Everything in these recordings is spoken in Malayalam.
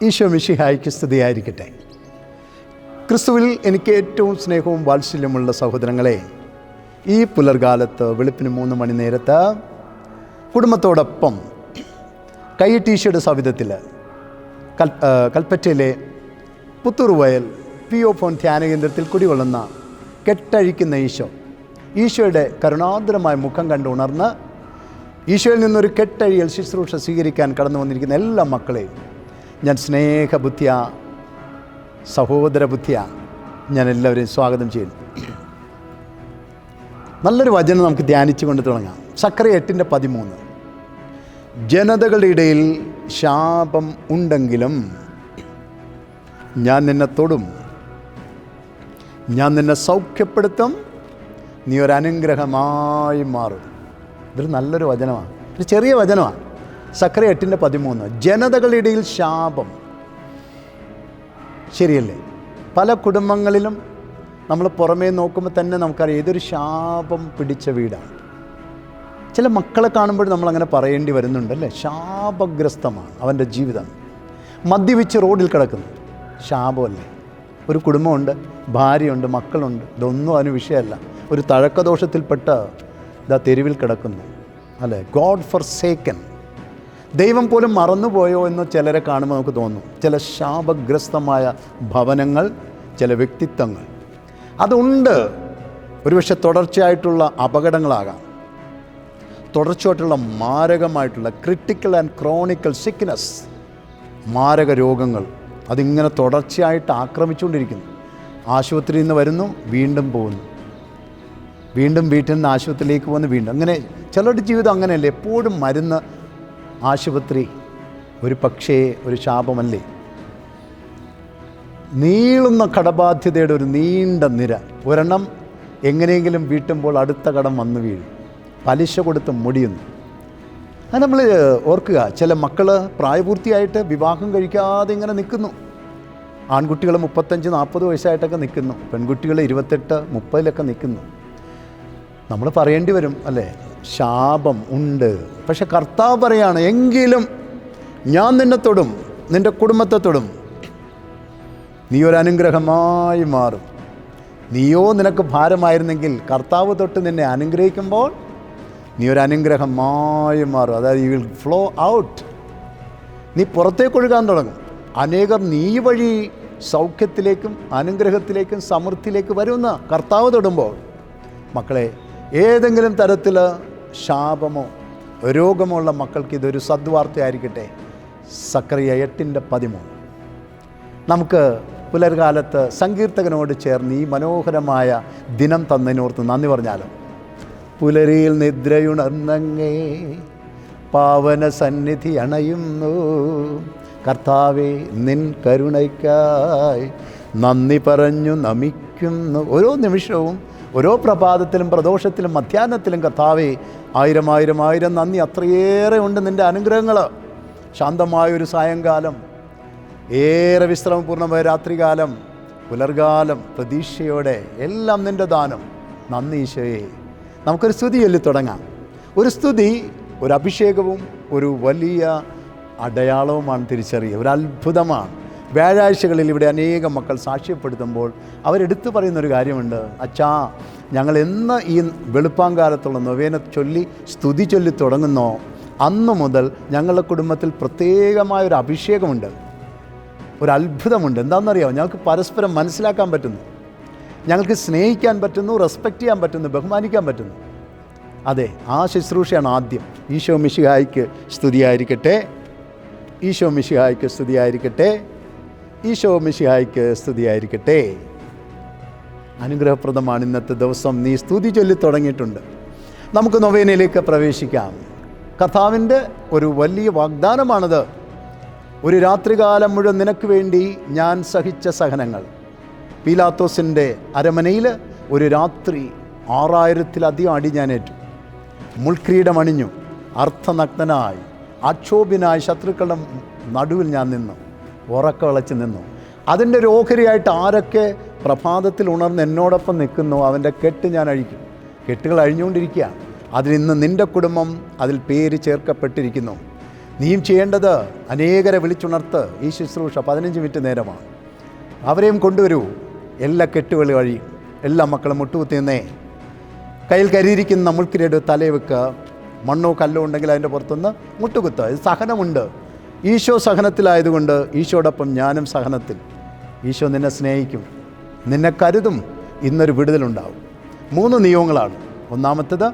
ഈശോ മിഷിഹായ്ക്ക് സ്ഥിതിയായിരിക്കട്ടെ ക്രിസ്തുവിൽ എനിക്ക് ഏറ്റവും സ്നേഹവും വാത്സല്യമുള്ള സഹോദരങ്ങളെ ഈ പുലർകാലത്ത് വെളുപ്പിന് മൂന്ന് മണി നേരത്ത് കുടുംബത്തോടൊപ്പം കൈ ടീഷർട്ട് സവിധത്തിൽ കൽ കൽപ്പറ്റയിലെ പുത്തൂർ വയൽ പി ഒ ഫോൺ ധ്യാന കേന്ദ്രത്തിൽ കുടികൊള്ളുന്ന കെട്ടഴിക്കുന്ന ഈശോ ഈശോയുടെ കരുണാന്തരമായ മുഖം കണ്ട് ഉണർന്ന് ഈശോയിൽ നിന്നൊരു കെട്ടഴിയൽ ശുശ്രൂഷ സ്വീകരിക്കാൻ കടന്നു വന്നിരിക്കുന്ന എല്ലാ മക്കളെയും ഞാൻ സ്നേഹബുദ്ധിയ സഹോദര ബുദ്ധിയ ഞാൻ എല്ലാവരെയും സ്വാഗതം ചെയ്യുന്നു. നല്ലൊരു വചനം നമുക്ക് ധ്യാനിച്ചു കൊണ്ട് തുടങ്ങാം. സക്കര എട്ടിന്റെ പതിമൂന്ന്. ജനതകളുടെ ഇടയിൽ ശാപം ഉണ്ടെങ്കിലും ഞാൻ നിന്നെ തൊടും. ഞാൻ നിന്നെ സൗഖ്യപ്പെടുത്തും. നീ ഒരു അനുഗ്രഹമായി മാറും. ഇതൊരു നല്ലൊരു വചനമാണ് ഒരു ചെറിയ വചനമാണ് സക്കര എട്ടിന്റെ പതിമൂന്ന്. ജനതകളുടെ ഇടയിൽ ശാപം. ശരിയല്ലേ? പല കുടുംബങ്ങളിലും നമ്മൾ പുറമേ നോക്കുമ്പോൾ തന്നെ നമുക്കറിയാം ഇതൊരു ശാപം പിടിച്ച വീടാണ്. ചില മക്കളെ കാണുമ്പോൾ നമ്മളങ്ങനെ പറയേണ്ടി വരുന്നുണ്ടല്ലേ ശാപഗ്രസ്തമാണ് അവന്റെ ജീവിതം. മദ്യപിച്ച് റോഡിൽ കിടക്കുന്നു. ശാപമല്ലേ? ഒരു കുടുംബമുണ്ട് ഭാര്യയുണ്ട് മക്കളുണ്ട്. ഇതൊന്നും അതിന് വിഷയമല്ല. ഒരു തഴക്കദോഷത്തിൽപ്പെട്ട് ഇതാ തെരുവിൽ കിടക്കുന്നു. അല്ലേ? ഗോഡ് ഫോർ സേക്കൻ ദൈവം പോലും മറന്നുപോയോ എന്ന് ചിലരെ കാണുമ്പോൾ നമുക്ക് തോന്നും. ചില ശാപഗ്രസ്തമായ ഭവനങ്ങൾ ചില വ്യക്തിത്വങ്ങൾ. അതുണ്ട്. ഒരുപക്ഷെ തുടർച്ചയായിട്ടുള്ള അപകടങ്ങളാകാം. തുടർച്ചയായിട്ടുള്ള മാരകമായിട്ടുള്ള ക്രിട്ടിക്കൽ ആൻഡ് ക്രോണിക്കൽ സിക്നസ് മാരക രോഗങ്ങൾ. അതിങ്ങനെ തുടർച്ചയായിട്ട് ആക്രമിച്ചുകൊണ്ടിരിക്കുന്നു. ആശുപത്രിയിൽ നിന്ന് വരുന്നു വീണ്ടും പോകുന്നു. വീണ്ടും വീട്ടിൽ നിന്ന് ആശുപത്രിയിലേക്ക് പോകുന്നു വീണ്ടും. അങ്ങനെ ചിലരുടെ ജീവിതം അങ്ങനെയല്ലേ? എപ്പോഴും മരുന്ന് ആശുപത്രി ഒരു പക്ഷേ ഒരു ശാപമല്ലേ? നീളുന്ന കടബാധ്യതയുടെ ഒരു നീണ്ട നിര. ഒരെണ്ണം എങ്ങനെയെങ്കിലും വീട്ടുമ്പോൾ അടുത്ത കടം വന്നു വീഴും. പലിശ കൊടുത്ത് മുടിയുന്നു. അത് നമ്മൾ ഓർക്കുക. ചില മക്കൾ പ്രായപൂർത്തിയായിട്ട് വിവാഹം കഴിക്കാതെ ഇങ്ങനെ നിൽക്കുന്നു. ആൺകുട്ടികൾ മുപ്പത്തഞ്ച് നാൽപ്പത് വയസ്സായിട്ടൊക്കെ നിൽക്കുന്നു. പെൺകുട്ടികൾ ഇരുപത്തെട്ട് മുപ്പതിലൊക്കെ നിൽക്കുന്നു. നമ്മൾ പറയേണ്ടി വരും അല്ലേ? ശാപം ഉണ്ട്. പക്ഷെ കർത്താവ് പറയാണ് എങ്കിലും ഞാൻ നിന്നെ തൊടും നിന്റെ കുടുംബത്തെ തൊടും. നീ ഒരു അനുഗ്രഹമായി മാറും. നീയോ നിനക്ക് ഭാരമായിരുന്നെങ്കിൽ കർത്താവ് തൊട്ട് നിന്നെ അനുഗ്രഹിക്കുമ്പോൾ നീ ഒരു അനുഗ്രഹമായി മാറും. അതായത് യു വിൽ ഫ്ലോ ഔട്ട് നീ പുറത്തേക്ക് ഒഴുകാൻ തുടങ്ങും. അനേകർ നീ വഴി സൗഖ്യത്തിലേക്കും അനുഗ്രഹത്തിലേക്കും സമൃദ്ധിയിലേക്ക് വരുന്ന കർത്താവ് തൊടുമ്പോൾ. മക്കളെ ഏതെങ്കിലും തരത്തിൽ ശാപമോ രോഗമോ ഉള്ള മക്കൾക്ക് ഇതൊരു സദ്വാർത്തയായിരിക്കട്ടെ. സക്രിയ എട്ടിന്റെ പതിമൂന്ന്. നമുക്ക് പുലർകാലത്ത് സങ്കീർത്തകനോട് ചേർന്ന് ഈ മനോഹരമായ ദിനം തന്നതിനോർത്ത് നന്ദി പറഞ്ഞാലോ? പുലരിയിൽ നിദ്രയുണർന്നങ്ങേ പാവന സന്നിധി അണയുന്നു. കർത്താവെ നിൻ കരുണയ്ക്കായി നന്ദി പറഞ്ഞു നമിക്കുന്നു. ഓരോ നിമിഷവും ഓരോ പ്രഭാതത്തിലും പ്രദോഷത്തിലും മധ്യാഹ്നത്തിലും കർത്താവെ ആയിരം ആയിരം ആയിരം നന്ദി. അത്രയേറെ ഉണ്ട് നിന്റെ അനുഗ്രഹങ്ങൾ. ശാന്തമായൊരു സായങ്കാലം. ഏറെ വിശ്രമപൂർണമായ രാത്രികാലം. പുലർകാലം പ്രതീക്ഷയോടെ എല്ലാം നിന്റെ ദാനം. നന്ദി ഈശോയെ. നമുക്കൊരു സ്തുതി ചൊല്ലി തുടങ്ങാം. ഒരു സ്തുതി ഒരു അഭിഷേകവും ഒരു വലിയ അടയാളവുമാണ് തിരിച്ചറിയുക. ഒരു അത്ഭുതമാണ്. വ്യാഴാഴ്ചകളിൽ ഇവിടെ അനേകം മക്കൾ സാക്ഷ്യപ്പെടുത്തുമ്പോൾ അവരെടുത്തു പറയുന്നൊരു കാര്യമുണ്ട്. അച്ഛാ ഞങ്ങൾ എന്ന് ഈ വെളുപ്പാങ്കാലത്തുള്ള നൊവേന ചൊല്ലി സ്തുതി ചൊല്ലി തുടങ്ങുന്നോ. അന്നു മുതൽ ഞങ്ങളുടെ കുടുംബത്തിൽ പ്രത്യേകമായൊരു അഭിഷേകമുണ്ട്. ഒരു അത്ഭുതമുണ്ട്. എന്താണെന്നറിയാമോ ഞങ്ങൾക്ക് പരസ്പരം മനസ്സിലാക്കാൻ പറ്റുന്നു. ഞങ്ങൾക്ക് സ്നേഹിക്കാൻ പറ്റുന്നു റെസ്പെക്റ്റ് ചെയ്യാൻ പറ്റുന്നു ബഹുമാനിക്കാൻ പറ്റുന്നു. അതെ ആ ശുശ്രൂഷയാണ് ആദ്യം. ഈശോ മിശിഹായ്ക്ക് സ്തുതിയായിരിക്കട്ടെ. ഈശോ മിശിഹായ്ക്ക് സ്തുതിയായിരിക്കട്ടെ. ഈശോ മിഷിഹായ്ക്ക് സ്തുതിയായിരിക്കട്ടെ. അനുഗ്രഹപ്രദമാണ് ഇന്നത്തെ ദിവസം. നീ സ്തുതി ചൊല്ലി തുടങ്ങിയിട്ടുണ്ട്. നമുക്ക് നൊവേനയിലേക്ക് പ്രവേശിക്കാം. കഥാവിന്റെ ഒരു വലിയ വാഗ്ദാനമാണത്. ഒരു രാത്രികാലം മുഴുവൻ നിനക്ക് വേണ്ടി ഞാൻ സഹിച്ച സഹനങ്ങൾ. പീലാത്തോസിന്റെ അരമനയിൽ ഒരു രാത്രി ആറായിരത്തിലധികം അടി ഞാനേറ്റു മുൾക്രീടം അണിഞ്ഞു. അർത്ഥനഗ്നായി ആക്ഷോഭ്യനായി ശത്രുക്കളുടെ നടുവിൽ ഞാൻ നിന്നു. ഉറക്ക വിളച്ച് നിന്നു. അതിന്റെ ഒരു ഓഹരിയായിട്ട് ആരൊക്കെ പ്രഭാതത്തിൽ ഉണർന്ന് എന്നോടൊപ്പം നിൽക്കുന്നു അവന്റെ കെട്ട് ഞാൻ അഴിക്കും. കെട്ടുകൾ അഴിഞ്ഞുകൊണ്ടിരിക്കുകയാണ് അതിൽ ഇന്ന് നിന്റെ കുടുംബം അതിൽ പേര് ചേർക്കപ്പെട്ടിരിക്കുന്നു. നീയും ചെയ്യേണ്ടത് അനേകരെ വിളിച്ചുണർത്ത് ഈ ശുശ്രൂഷ പതിനഞ്ച് മിനിറ്റ് നേരമാണ്. അവരെയും കൊണ്ടുവരൂ. എല്ലാ കെട്ടുകൾ വഴി എല്ലാ മക്കളും മുട്ടുകുത്തിന്നേ കയ്യിൽ കരുതിയിരിക്കുന്ന മുൾക്കിരയുടെ തലവെക്കുക വെക്കുക മണ്ണോ കല്ലോ ഉണ്ടെങ്കിൽ അതിന്റെ പുറത്തുനിന്ന് മുട്ടുകുത്തുക ഇത് സഹനമുണ്ട്. ഈശോ സഹനത്തിലായതുകൊണ്ട് ഈശോടൊപ്പം ഞാനും സഹനത്തിൽ. ഈശോ നിന്നെ സ്നേഹിക്കും. നിന്നെ കരുതും. ഇന്നൊരു വിടുതലുണ്ടാവും. മൂന്ന് നിയമങ്ങളാണ്. ഒന്നാമത്തേത്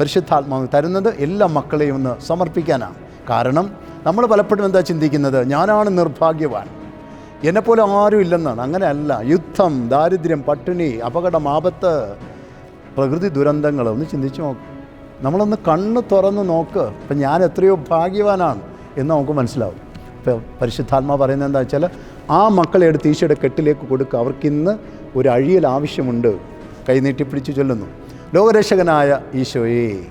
പരിശുദ്ധാത്മാവ് തരുന്നത് എല്ലാ മക്കളെയും ഒന്ന് സമർപ്പിക്കാനാണ്. കാരണം നമ്മൾ പലപ്പോഴും എന്താ ചിന്തിക്കുന്നത്? ഞാനാണ് നിർഭാഗ്യവാൻ. എന്നെപ്പോലെ ആരും ഇല്ലെന്നാണ്. അങ്ങനെയല്ല. യുദ്ധം ദാരിദ്ര്യം പട്ടിണി അപകടം ആപത്ത് പ്രകൃതി ദുരന്തങ്ങൾ ഒന്ന് ചിന്തിച്ച് നോക്ക്. നമ്മളൊന്ന് കണ്ണ് തുറന്ന് നോക്ക്. ഇപ്പം ഞാൻ എത്രയോ ഭാഗ്യവാനാണ്. എന്ന് നമുക്ക് മനസ്സിലാവും. ഇപ്പോൾ പരിശുദ്ധാത്മാ പറയുന്നത് എന്താ വെച്ചാൽ ആ മക്കളെ എടുത്ത് ഈശോയുടെ കെട്ടിലേക്ക് കൊടുക്കുക. അവർക്കിന്ന് ഒരു അഴിയൽ ആവശ്യമുണ്ട്. കൈനീട്ടിപ്പിടിച്ച് ചൊല്ലുന്നു. ലോകരക്ഷകനായ ഈശോയെ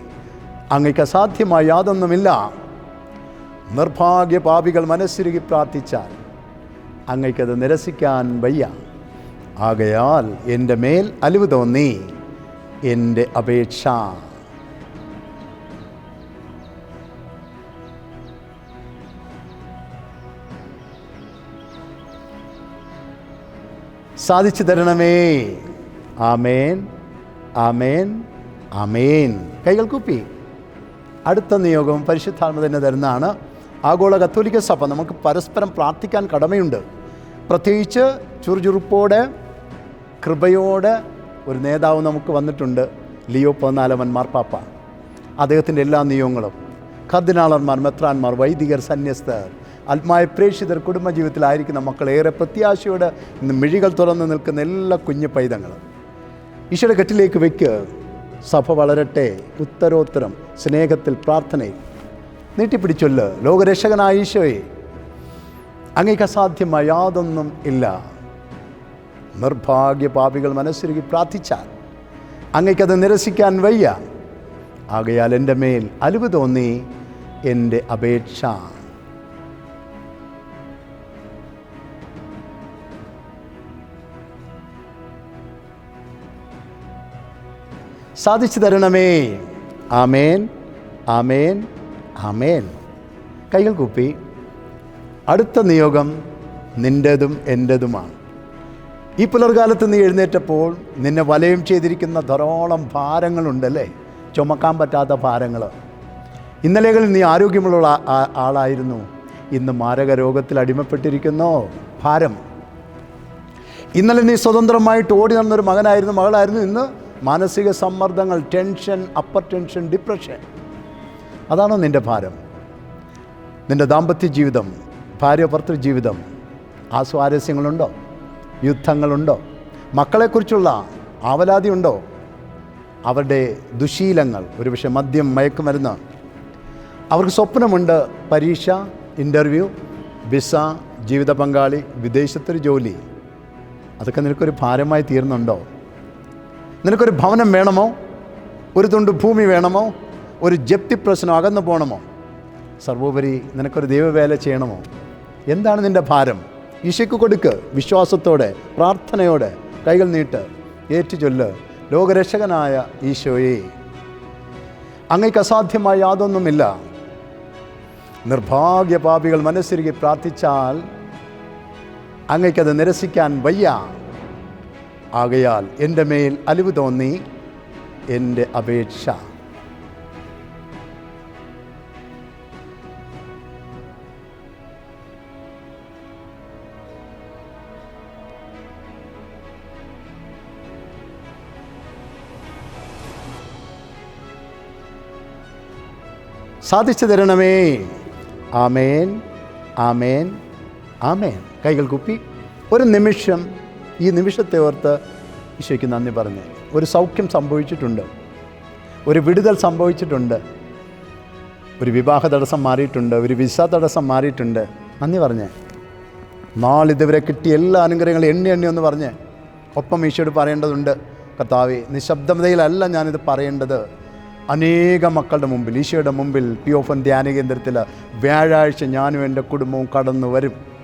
അങ്ങക്ക് അസാധ്യമായ യാതൊന്നുമില്ല. നിർഭാഗ്യ പാപികൾ മനസ്സിരുകി പ്രാർത്ഥിച്ചാൽ അങ്ങയ്ക്കത് നിരസിക്കാൻ വയ്യ. ആകയാൽ എന്റെ മേൽ അലിവ് തോന്നി. എന്റെ അപേക്ഷ സാധിച്ചു തരണമേ. ആമേൻ. ആമേൻ. ആമേൻ. കൈകൾ കൂപ്പി. അടുത്ത നിയോഗം പരിശുദ്ധാത്മ തന്നെ തരുന്നതാണ്. ആഗോള കത്തോലിക്ക സഭ നമുക്ക് പരസ്പരം പ്രാർത്ഥിക്കാൻ കടമയുണ്ട്. പ്രത്യേകിച്ച് ചുറുചുറുപ്പോടെ കൃപയോടെ ഒരു നേതാവ് നമുക്ക് വന്നിട്ടുണ്ട്. ലിയോ പതിനാലവൻ മാർപ്പാപ്പ. അദ്ദേഹത്തിന്റെ എല്ലാ നിയമങ്ങളും കർദിനാളന്മാർ മെത്രാന്മാർ വൈദികർ സന്യസ്തർ. ആത്മായ പ്രേക്ഷിതർ കുടുംബജീവിതത്തിലായിരിക്കുന്ന ഏറെ പ്രത്യാശയോടെ ഇന്ന് മിഴികൾ തുറന്ന് നിൽക്കുന്ന എല്ലാ കുഞ്ഞു പൈതങ്ങളും. ഈശോയുടെ കെട്ടിലേക്ക് വയ്ക്ക് സഭ വളരട്ടെ. ഉത്തരോത്തരം. സ്നേഹത്തിൽ പ്രാർത്ഥനയിൽ. നീട്ടിപ്പിടിച്ചൊല്ല്. ലോകരക്ഷകനായ ഈശോയെ. അങ്ങേക്ക് അസാധ്യമായ യാതൊന്നും ഇല്ല. നിർഭാഗ്യ പാപികൾ മനസ്സിരുകി പ്രാർത്ഥിച്ചാൽ അങ്ങേക്കത് നിരസിക്കാൻ വയ്യ. ആകയാൽ എന്റെ മേൽ അലിവ് തോന്നി. എന്റെ അപേക്ഷ സാധിച്ചു തരണമേ. ആമേൻ. ആമേൻ. ആമേൻ. കൈകൾ കൂപ്പി. അടുത്ത നിയോഗം നിന്റെതും എന്റെതുമാണ് ഈ പുലർകാലത്ത് നീ എഴുന്നേറ്റപ്പോൾ നിന്നെ വലയം ചെയ്തിരിക്കുന്ന ധാരാളം ഭാരങ്ങളുണ്ടല്ലേ? ചുമക്കാൻ പറ്റാത്ത ഭാരങ്ങൾ ഇന്നലെകളിൽ നീ ആരോഗ്യമുള്ള ആളായിരുന്നു. ഇന്ന് മാരക രോഗത്തിൽ അടിമപ്പെട്ടിരിക്കുന്നു. ഭാരം. ഇന്നലെ നീ സ്വതന്ത്രമായിട്ട് ഓടി നടന്നൊരു മകനായിരുന്നു മകളായിരുന്നു. ഇന്ന് മാനസിക സമ്മർദ്ദങ്ങൾ ടെൻഷൻ അപ്പർ ടെൻഷൻ ഡിപ്രഷൻ അതാണ് നിന്റെ ഭാരം? നിന്റെ ദാമ്പത്യ ജീവിതം ഭാര്യ ഭർത്തൃ ജീവിതം ആ സ്വാരസ്യങ്ങളുണ്ടോ യുദ്ധങ്ങളുണ്ടോ? മക്കളെക്കുറിച്ചുള്ള ആവലാതിയുണ്ടോ? അവരുടെ ദുശീലങ്ങൾ. ഒരുപക്ഷെ മദ്യം മയക്കുമരുന്ന്. അവർക്ക് സ്വപ്നമുണ്ട് പരീക്ഷ ഇന്റർവ്യൂ വിസ ജീവിത പങ്കാളി വിദേശത്തൊരു ജോലി. അതൊക്കെ നിനക്കൊരു ഭാരമായി തീർന്നുണ്ടോ? നിനക്കൊരു ഭവനം വേണമോ? ഒരു തുണ്ട് ഭൂമി വേണമോ? ഒരു ജപ്തി പ്രശ്നം അകന്നു പോകണമോ സർവോപരി നിനക്കൊരു ദൈവവേല ചെയ്യണമോ? എന്താണ് നിന്റെ ഭാരം? ഈശയ്ക്ക് കൊടുക്ക് വിശ്വാസത്തോടെ പ്രാർത്ഥനയോടെ കൈകൾ നീട്ട് ഏറ്റുചൊല്ല് ലോകരക്ഷകനായ ഈശോയെ. അങ്ങേക്ക് അസാധ്യമായ യാതൊന്നുമില്ല. നിർഭാഗ്യ പാപികൾ മനസ്സിരുകി പ്രാർത്ഥിച്ചാൽ അങ്ങേക്കത് നിരസിക്കാൻ വയ്യ. ആകയാൽ എന്റെ മേൽ അലിവ് തോന്നി എന്റെ അപേക്ഷ. സാധിച്ചു തരണമേ. ആമേൻ ആമേൻ ആമേൻ. കൈകൾ കുപ്പി. ഒരു നിമിഷം ഈ നിമിഷത്തെ ഓർത്ത് ഈശോയ്ക്ക് നന്ദി പറഞ്ഞു. ഒരു സൗഖ്യം സംഭവിച്ചിട്ടുണ്ട്. ഒരു വിടുതൽ സംഭവിച്ചിട്ടുണ്ട്. ഒരു വിവാഹ തടസ്സം മാറിയിട്ടുണ്ട്. ഒരു വിസ തടസ്സം മാറിയിട്ടുണ്ട്. നന്ദി പറഞ്ഞേ. നാളിതുവരെ കിട്ടിയ എല്ലാ അനുഗ്രഹങ്ങളും എണ്ണി എണ്ണി ഒന്ന് പറഞ്ഞ്. ഒപ്പം ഈശോയോട് പറയേണ്ടതുണ്ട് കർത്താവെ നിശബ്ദതയിലല്ല ഞാനിത് പറയേണ്ടത്. അനേക മക്കളുടെ മുമ്പിൽ ഈശോയുടെ മുമ്പിൽ പി ഓഫൻ ധ്യാന കേന്ദ്രത്തിൽ വ്യാഴാഴ്ച ഞാനും എന്റെ കുടുംബവും കടന്നു വരും.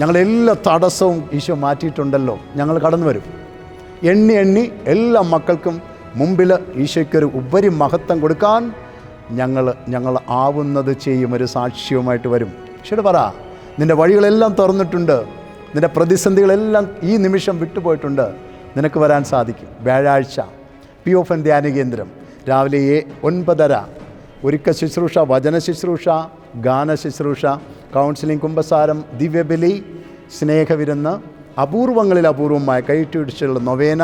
ഞങ്ങളെല്ലാ തടസ്സവും ഈശോ മാറ്റിയിട്ടുണ്ടല്ലോ. ഞങ്ങൾ കടന്നു വരും. എണ്ണി എണ്ണി എല്ലാ മക്കൾക്കും മുമ്പിൽ ഈശോയ്ക്കൊരു ഉപരി മഹത്വം കൊടുക്കാൻ ഞങ്ങൾ ഞങ്ങൾ ആവുന്നത് ചെയ്യും. ഒരു സാക്ഷ്യവുമായിട്ട് വരും. ഈശോട് പറ നിന്റെ വഴികളെല്ലാം തുറന്നിട്ടുണ്ട്. നിന്റെ പ്രതിസന്ധികളെല്ലാം ഈ നിമിഷം വിട്ടുപോയിട്ടുണ്ട്. നിനക്ക് വരാൻ സാധിക്കും. വ്യാഴാഴ്ച പി ഓഫ് എൻ ധ്യാന കേന്ദ്രം. രാവിലെ ഒൻപതര. ഒരുക്ക ശുശ്രൂഷ വചന ശുശ്രൂഷ ഗാന ശുശ്രൂഷ കൗൺസിലിംഗ് കുമ്പസാരം ദിവ്യബലി സ്നേഹവിരുന്ന് അപൂർവങ്ങളിൽ അപൂർവമായ കയറ്റിടിച്ചുള്ള നൊവേന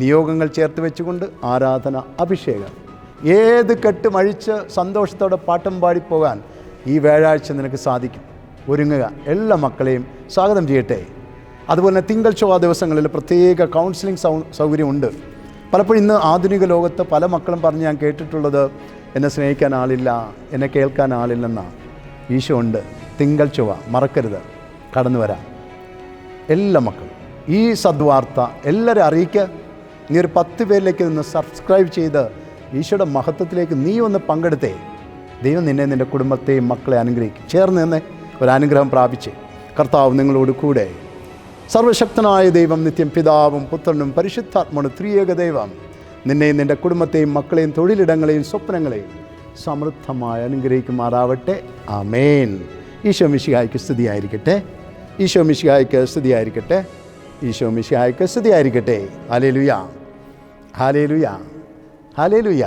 നിയോഗങ്ങൾ ചേർത്ത് വെച്ചുകൊണ്ട് ആരാധന അഭിഷേകം. ഏത് കെട്ടും അഴിച്ച് സന്തോഷത്തോടെ പാട്ടും പാടിപ്പോകാൻ ഈ വ്യാഴാഴ്ച നിനക്ക് സാധിക്കും. ഒരുങ്ങുക. എല്ലാ മക്കളെയും സ്വാഗതം ചെയ്യട്ടെ. അതുപോലെ തന്നെ തിങ്കൾ ചൊവ്വ ദിവസങ്ങളിൽ പ്രത്യേക കൗൺസിലിംഗ് സൗ സൗകര്യമുണ്ട്. പലപ്പോഴും ഇന്ന് ആധുനിക ലോകത്ത് പല മക്കളും പറഞ്ഞ് ഞാൻ കേട്ടിട്ടുള്ളത് എന്നെ സ്നേഹിക്കാൻ ആളില്ല എന്നെ കേൾക്കാൻ ആളില്ലെന്നാണ് ഈശോ ഉണ്ട്. തിങ്കൾ ചൊവ്വ മറക്കരുത് കടന്നു വരാം. എല്ലാ മക്കളും ഈ സദ്വാർത്ത എല്ലാവരും അറിയിക്കുക നീ ഒരു പത്ത് പേരിലേക്ക് നിന്ന് സബ്സ്ക്രൈബ് ചെയ്ത് ഈശോയുടെ മഹത്വത്തിലേക്ക് നീ ഒന്ന് പങ്കെടുത്തേ. ദൈവം നിന്നെ നിന്റെ കുടുംബത്തെയും മക്കളെ അനുഗ്രഹിക്കും. ചേർന്ന് നിന്ന് ഒരു അനുഗ്രഹം പ്രാപിച്ച് കർത്താവ് നിങ്ങളോട് കൂടെ. സർവശക്തനായ ദൈവം നിത്യം പിതാവും പുത്രനും പരിശുദ്ധാത്മനും ത്രിയേക ദൈവം. നിന്നെയും നിന്റെ കുടുംബത്തെയും മക്കളെയും തൊഴിലിടങ്ങളെയും സ്വപ്നങ്ങളെയും സമൃദ്ധമായി അനുഗ്രഹിക്കുമാറാവട്ടെ. ആമേൻ. ഈശോ മിശിഹായ്ക്ക് സ്തുതിയായിരിക്കട്ടെ. ഈശോ മിശിഹായ്ക്ക് സ്തുതിയായിരിക്കട്ടെ. ഈശോ മിശിഹായ്ക്ക് സ്തുതിയായിരിക്കട്ടെ. Hallelujah hallelujah hallelujah